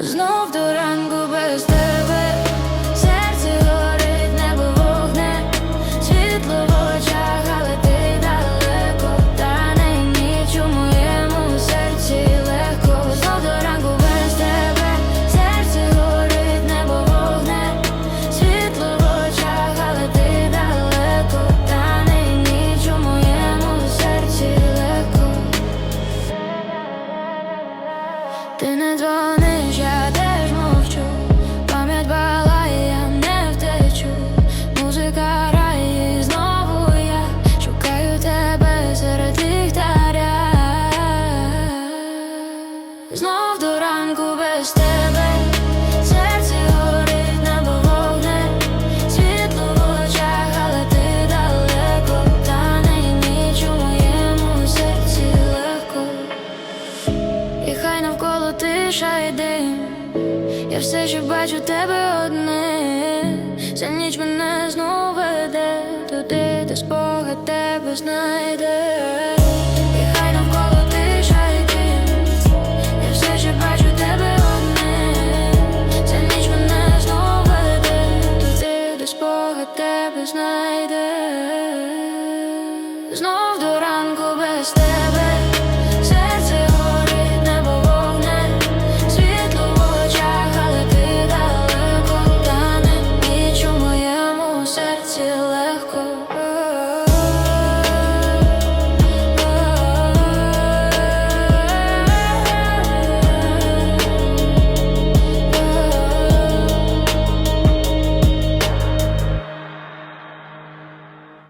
Знов до ранку без тебе, серце горить, небо вогне, світло в очах, але ти далеко, та не ніч у моєму серці легко. Знов до ранку без тебе, серце горить, небо вогне, світло в очах, але ти далеко, та не ніч у моєму серці легко. Ти не дзвониш, ранку без тебе. Серце горить, небо вогне, світло в очах, але ти далеко, та не ніч серці легко. І хай навколо тиша дим. Я все ще бачу тебе одне. Ця ніч мене знов веде. Туди, де спогад тебе знайде beschneidet.